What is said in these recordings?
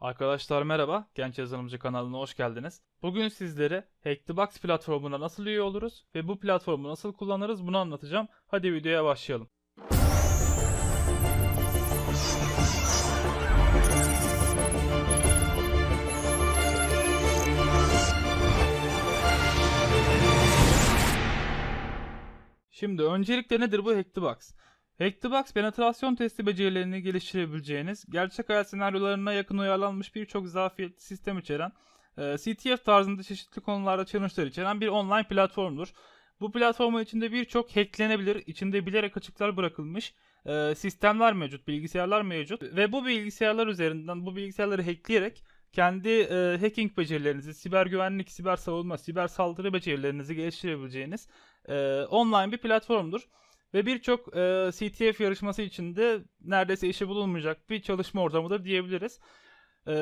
Arkadaşlar merhaba, Genç Yazılımcı kanalına hoş geldiniz. Bugün sizlere Hack the Box platformuna nasıl üye oluruz ve bu platformu nasıl kullanırız bunu anlatacağım. Hadi videoya başlayalım. Şimdi öncelikle nedir bu Hack the Box? Hack penetrasyon testi becerilerini geliştirebileceğiniz, gerçek hayat senaryolarına yakın uyarlanmış birçok zafiyetli sistem içeren, e, CTF tarzında çeşitli konularda challenge'lar içeren bir online platformdur. Bu platformun içinde birçok hacklenebilir, içinde bilerek açıklar bırakılmış e, sistemler mevcut, bilgisayarlar mevcut ve bu bilgisayarlar üzerinden bu bilgisayarları hackleyerek kendi e, hacking becerilerinizi, siber güvenlik, siber savunma, siber saldırı becerilerinizi geliştirebileceğiniz e, online bir platformdur. Ve birçok e, CTF yarışması içinde neredeyse işi bulunmayacak bir çalışma ortamıdır diyebiliriz. E,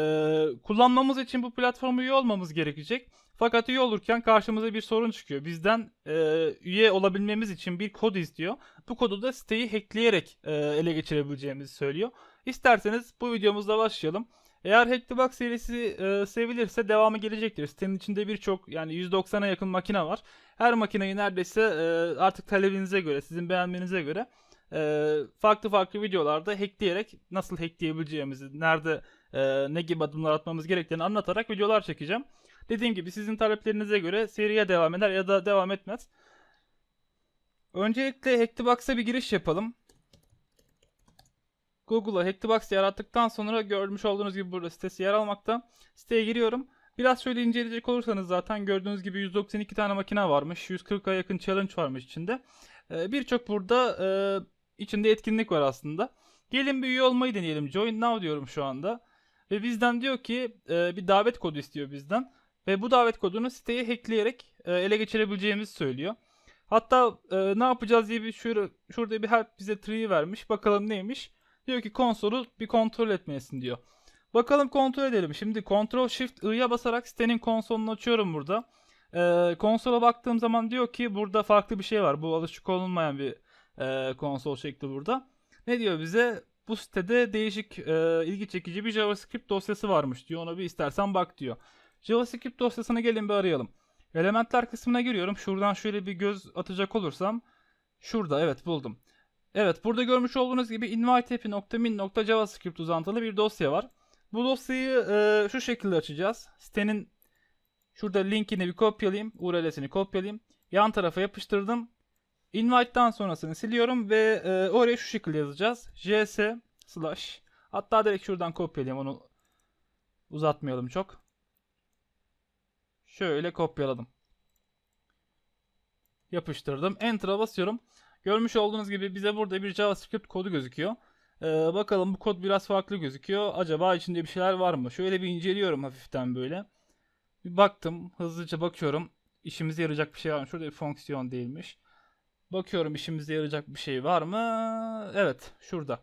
kullanmamız için bu platformu üye olmamız gerekecek. Fakat üye olurken karşımıza bir sorun çıkıyor. Bizden e, üye olabilmemiz için bir kod istiyor. Bu kodu da siteyi hackleyerek e, ele geçirebileceğimizi söylüyor. İsterseniz bu videomuzda başlayalım. Eğer Hack the Box serisi e, sevilirse devamı gelecektir. Sitenin içinde birçok yani 190'a yakın makine var. Her makineyi neredeyse e, artık talebinize göre, sizin beğenmenize göre e, farklı farklı videolarda hackleyerek nasıl hackleyebileceğimizi, nerede e, ne gibi adımlar atmamız gerektiğini anlatarak videolar çekeceğim. Dediğim gibi sizin taleplerinize göre seriye devam eder ya da devam etmez. Öncelikle Hack the Box'a bir giriş yapalım. Google'a Hack the Box yarattıktan sonra görmüş olduğunuz gibi burada sitesi yer almakta. Siteye giriyorum. Biraz şöyle inceleyecek olursanız zaten gördüğünüz gibi 192 tane makine varmış. 140'a yakın challenge varmış içinde. Ee, Birçok burada e, içinde etkinlik var aslında. Gelin bir üye olmayı deneyelim. Join now diyorum şu anda. Ve bizden diyor ki e, bir davet kodu istiyor bizden. Ve bu davet kodunu siteye hackleyerek e, ele geçirebileceğimizi söylüyor. Hatta ne yapacağız diye bir şurada, şurada bir help bize tree vermiş. Bakalım neymiş. Diyor ki konsolu bir kontrol etmelisin diyor. Bakalım kontrol edelim. Şimdi Ctrl Shift I'ya basarak sitenin konsolunu açıyorum burada. Ee, konsola baktığım zaman diyor ki burada farklı bir şey var. Bu alışık olunmayan bir e, konsol şekli burada. Ne diyor bize? Bu sitede değişik e, ilgi çekici bir JavaScript dosyası varmış diyor. Ona bir istersen bak diyor. JavaScript dosyasını gelin bir arayalım. Elementler kısmına giriyorum. Şuradan şöyle bir göz atacak olursam. Şurada evet buldum. Evet burada görmüş olduğunuz gibi invitehappy.min.javascript uzantılı bir dosya var. Bu dosyayı e, şu şekilde açacağız. Sitenin şurada linkini bir kopyalayayım. URL'sini kopyalayayım. Yan tarafa yapıştırdım. Invite'dan sonrasını siliyorum ve e, oraya şu şekilde yazacağız. js slash hatta direkt şuradan kopyalayayım onu uzatmayalım çok. Şöyle kopyaladım. Yapıştırdım. Enter'a basıyorum. Görmüş olduğunuz gibi bize burada bir JavaScript kodu gözüküyor. Ee, bakalım bu kod biraz farklı gözüküyor. Acaba içinde bir şeyler var mı? Şöyle bir inceliyorum hafiften böyle. Bir baktım. Hızlıca bakıyorum. İşimize yarayacak bir şey var mı? Şurada bir fonksiyon değilmiş. Bakıyorum işimize yarayacak bir şey var mı? Evet. Şurada.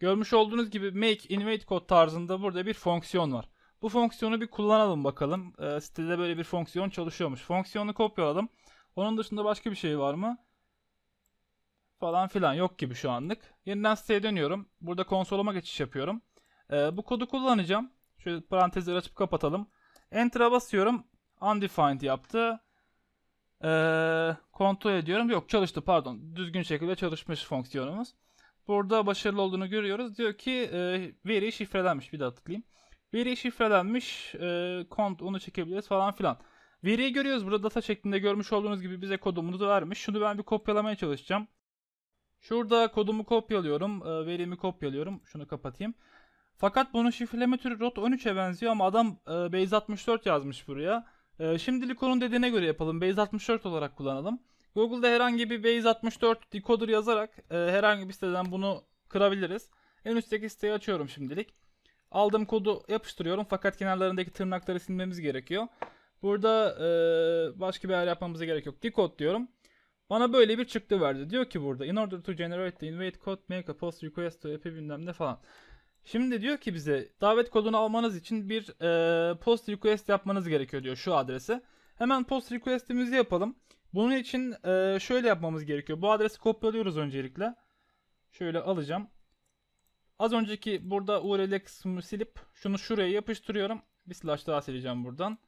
Görmüş olduğunuz gibi make invade kod tarzında burada bir fonksiyon var. Bu fonksiyonu bir kullanalım bakalım. Ee, sitede böyle bir fonksiyon çalışıyormuş. Fonksiyonu kopyaladım. Onun dışında başka bir şey var mı? Falan filan yok gibi şu anlık. Yeniden siteye dönüyorum. Burada konsoluma geçiş yapıyorum. Ee, bu kodu kullanacağım. Şöyle parantezleri açıp kapatalım. Enter'a basıyorum. Undefined yaptı. Ee, kontrol ediyorum. Yok çalıştı pardon. Düzgün şekilde çalışmış fonksiyonumuz. Burada başarılı olduğunu görüyoruz. Diyor ki e, veri şifrelenmiş. Bir daha tıklayayım. Veri şifrelenmiş. E, kont onu çekebiliriz falan filan. Veriyi görüyoruz. Burada data şeklinde görmüş olduğunuz gibi bize kodumuzu vermiş. Şunu ben bir kopyalamaya çalışacağım. Şurada kodumu kopyalıyorum. e, Verimi kopyalıyorum. Şunu kapatayım. Fakat bunun şifreleme türü ROT 13'e benziyor ama adam e, Base 64 yazmış buraya. E, Şimdilik onun dediğine göre yapalım. Base 64 olarak kullanalım. Google'da herhangi bir Base 64 decoder yazarak e, herhangi bir siteden bunu kırabiliriz. En üstteki siteyi açıyorum şimdilik. Aldığım kodu yapıştırıyorum fakat kenarlarındaki tırnakları silmemiz gerekiyor. Burada e, başka bir ayar yapmamıza gerek yok. Decode diyorum. Bana böyle bir çıktı verdi. Diyor ki burada in order to generate the invite code make a post request to app'i bilmem ne falan. Şimdi diyor ki bize davet kodunu almanız için bir e, post request yapmanız gerekiyor diyor şu adrese. Hemen post request'imizi yapalım. Bunun için e, şöyle yapmamız gerekiyor. Bu adresi kopyalıyoruz öncelikle. Şöyle alacağım. Az önceki burada URL kısmını silip şunu şuraya yapıştırıyorum. Bir slash daha sileceğim buradan.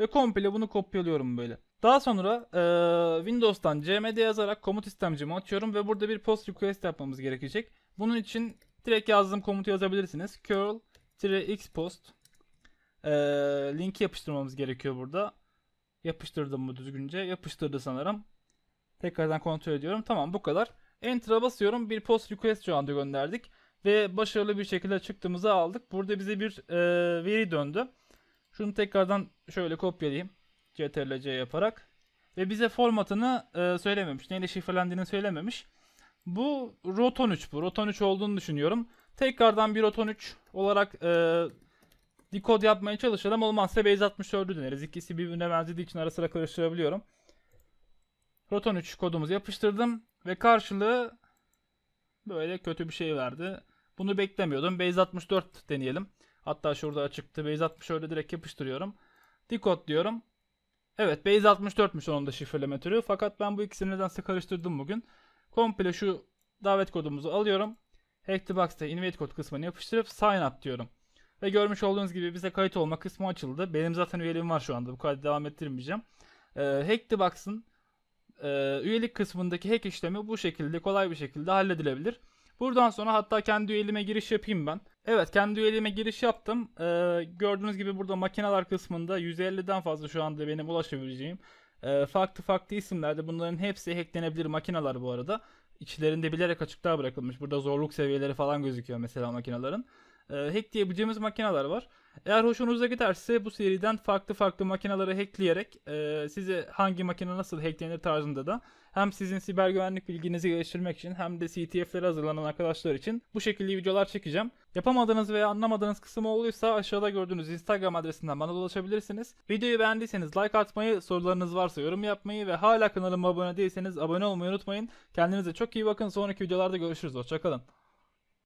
Ve komple bunu kopyalıyorum böyle. Daha sonra eee, Windows'tan cmd yazarak komut istemcimi açıyorum ve burada bir post request yapmamız gerekecek. Bunun için direkt yazdığım komutu yazabilirsiniz. curl-xpost eee linki yapıştırmamız gerekiyor burada. Yapıştırdım mı düzgünce? Yapıştırdı sanırım. Tekrardan kontrol ediyorum. Tamam bu kadar. Enter'a basıyorum. Bir post request şu anda gönderdik. Ve başarılı bir şekilde çıktığımızı aldık. Burada bize bir eee, veri döndü. Şunu tekrardan şöyle kopyalayayım. CTRL-C yaparak. Ve bize formatını e, söylememiş. Neyle şifrelendiğini söylememiş. Bu Roton 3 bu. Roton 3 olduğunu düşünüyorum. Tekrardan bir Roton 3 olarak e, decode yapmaya çalışalım. Olmazsa Base 64'ü deneriz. İkisi birbirine benzediği için ara sıra karıştırabiliyorum. Roton 3 kodumuzu yapıştırdım. Ve karşılığı böyle kötü bir şey verdi. Bunu beklemiyordum. Base 64 deneyelim. Hatta şurada açıktı. Base 64'e direkt yapıştırıyorum. Decode diyorum. Evet Base 64'müş onun da şifreleme türü. Fakat ben bu ikisini nedense karıştırdım bugün. Komple şu davet kodumuzu alıyorum. Hack the Box'ta invite kod kısmını yapıştırıp sign up diyorum. Ve görmüş olduğunuz gibi bize kayıt olma kısmı açıldı. Benim zaten üyeliğim var şu anda. Bu kaydı devam ettirmeyeceğim. Ee, Hack the Box'ın e, üyelik kısmındaki hack işlemi bu şekilde kolay bir şekilde halledilebilir. Buradan sonra hatta kendi üyeliğime giriş yapayım ben. Evet kendi üyeliğime giriş yaptım. Ee, gördüğünüz gibi burada makineler kısmında 150'den fazla şu anda benim ulaşabileceğim e, farklı farklı isimlerde bunların hepsi hacklenebilir makineler bu arada. İçlerinde bilerek açıklığa bırakılmış. Burada zorluk seviyeleri falan gözüküyor mesela makinelerin. E, hackleyebileceğimiz makineler var. Eğer hoşunuza giderse bu seriden farklı farklı makineleri hackleyerek e, size hangi makine nasıl hacklenir tarzında da hem sizin siber güvenlik bilginizi geliştirmek için hem de CTF'lere hazırlanan arkadaşlar için bu şekilde videolar çekeceğim. Yapamadığınız veya anlamadığınız kısım olduysa aşağıda gördüğünüz Instagram adresinden bana ulaşabilirsiniz. Videoyu beğendiyseniz like atmayı, sorularınız varsa yorum yapmayı ve hala kanalıma abone değilseniz abone olmayı unutmayın. Kendinize çok iyi bakın. Sonraki videolarda görüşürüz. Hoşçakalın.